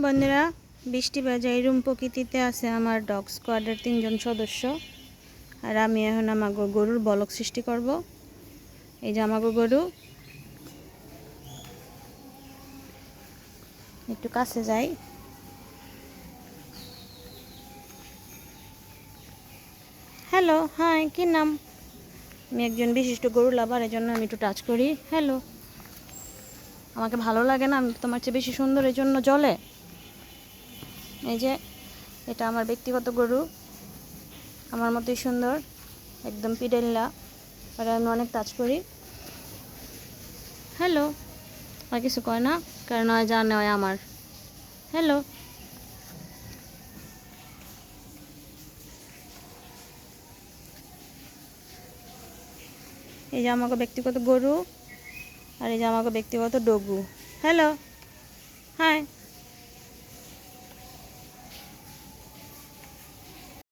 বন্ধুরা, বৃষ্টি বাজাই রুম প্রকৃতিতে আছে আমার ডগ স্কোয়াডের তিনজন সদস্য। আর আমি এখন আমার গরুর বলক সৃষ্টি করব। এই যে আমাকে গরু। একটু কাছে যাই। হ্যালো হ্যাঁ কি নাম? আমি একজন বিশিষ্ট গরু লাভার এই জন্য আমি একটু টাচ করি। হ্যালো। আমাকে ভালো লাগে না, আমি তোমার চেয়ে বেশি সুন্দর এই জন্য জলে। এই যে, এটা আমার ব্যক্তিগত গরু। আমার মতোই সুন্দর, একদম পিডেল্লা। আর আমি অনেক কাজ করি। হ্যালো আর কিছু কয় না? কারণ হয় জানে হয় আমার। হ্যালো এই যে আমাকে ব্যক্তিগত গরু, আর এই যে আমাকে ব্যক্তিগত ডগু। হ্যালো